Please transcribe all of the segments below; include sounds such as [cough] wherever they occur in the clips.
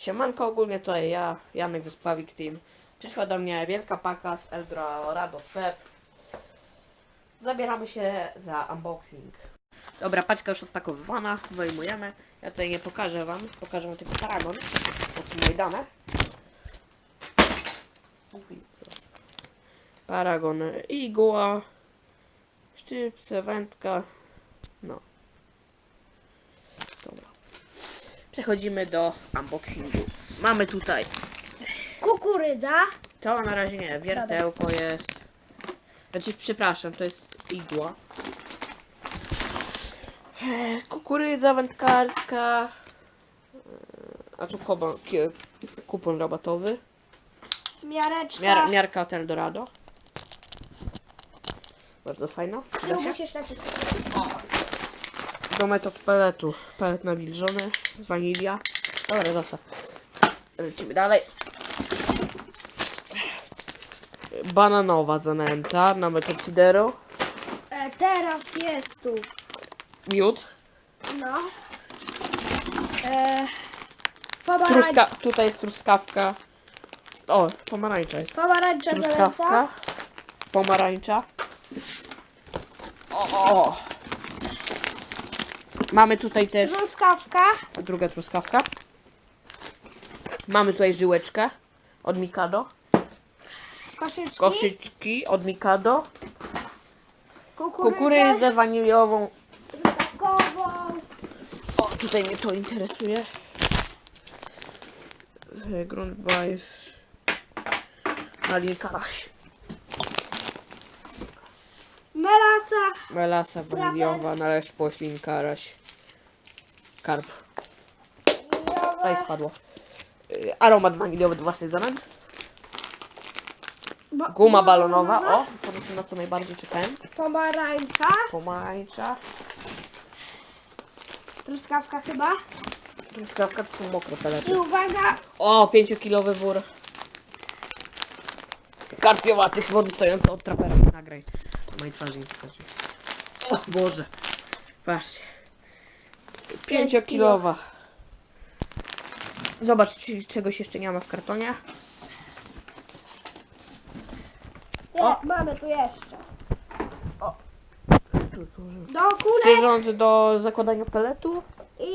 Siemanko, ogólnie to ja, Janek ze Spawik Team. Przyszła do mnie wielka paka z Eldorado Sklep. Zabieramy się za unboxing. Dobra, paczka już odpakowywana, wyjmujemy. Ja tutaj nie pokażę wam, pokażę wam tylko paragon. To są moje dane. Paragon igła, szczypce, wędka. No. Dobra. Przechodzimy do unboxingu. Mamy tutaj. Kukurydza. To na razie nie, wiertełko jest. Znaczy, przepraszam, to jest igła. Kukurydza wędkarska. A tu kie- kupon rabatowy. Miareczka. Miar, miarka od Eldorado. Bardzo fajna. Przyda się. Do metod peletu. Pelet nawilżony. Wanilia. Dobra, zostaw. Lecimy dalej. Bananowa zanęta na metod Fidero. E, teraz jest tu. Miód. No. E, pomarańcz, Truska tutaj jest truskawka. O, pomarańcza jest. pomarańcza Truskawka. Pomarańcza. O, o. Mamy tutaj też Truskawka. druga truskawka. Mamy tutaj żyłeczkę od Mikado. Koszyczki. Koszyczki od Mikado. Kukurydzę. Kukurydzę waniliową. Truskawkową. O, tutaj mnie to interesuje. By Malin Karaś. Melasa. Melasa waniliowa, należ poślin Karaś. Karp. Tutaj spadło. Y, Aromat waniliowy do własnych. Bo- Guma balonowa. O, to jest na co najbardziej czekałem. Pomarańcza. Pomarańcza. Truskawka chyba. Truskawka to są mokre pelety. I uwaga. O, 5-kilowy wór. Karpiowatych wody stojące od trapera. Nagraj. Na mojej twarzy nie pokazuję. O Boże. Patrzcie. 5-kilowa. Zobacz, czy czegoś jeszcze nie ma w kartonie. Nie, O. mamy tu jeszcze. Tu, tu, tu. Do kulek. Przyrząd do zakładania peletu. I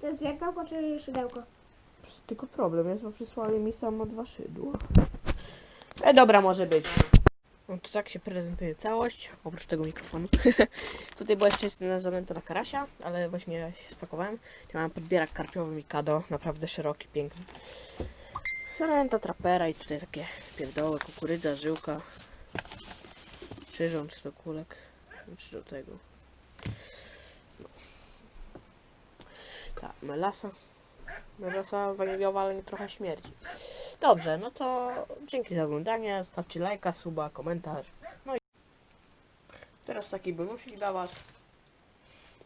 to jest wiertełko czy szydełko? Tylko problem jest, bo przysłali mi samo dwa szydła. E, dobra, może być. No to tak się prezentuje całość, oprócz tego mikrofonu. [laughs] Tutaj była jeszcze jedna zanęta na karasia, ale właśnie się spakowałem. Ja mam podbierak karpiowy Mikado, naprawdę szeroki, piękny. Zanęta trapera i tutaj takie pierdoły, kukurydza, żyłka. Przyrząd do kulek, czy do tego. No. Ta, melasa. Melasa waniliowa, ale nie trochę śmierdzi. Dobrze, no to dzięki za oglądanie. Stawcie lajka, suba, komentarz. No i teraz taki bonusik dla Was.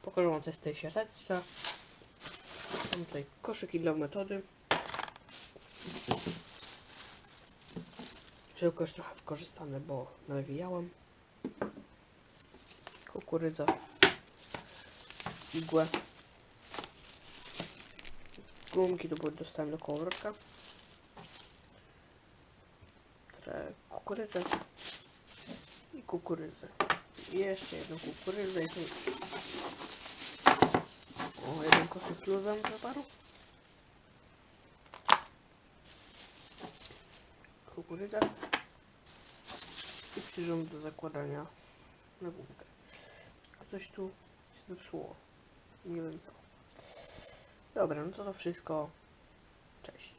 Pokażę Wam coś z tej siateczce. Mam tutaj koszyki dla metody. Żyłko już trochę wykorzystane, bo nawijałem. Kukurydza. Igłę. Gumki to były dostałem do kołowrotka. Trochę kukurydzę. I kukurydzę. I jeszcze jedną kukurydzę. I tu... O, jeden koszyk luzem zaparu. Kukurydza. I przyrząd do zakładania na gumkę. Ktoś tu się zepsuło. Nie wiem co. Dobra, no to to wszystko. Cześć.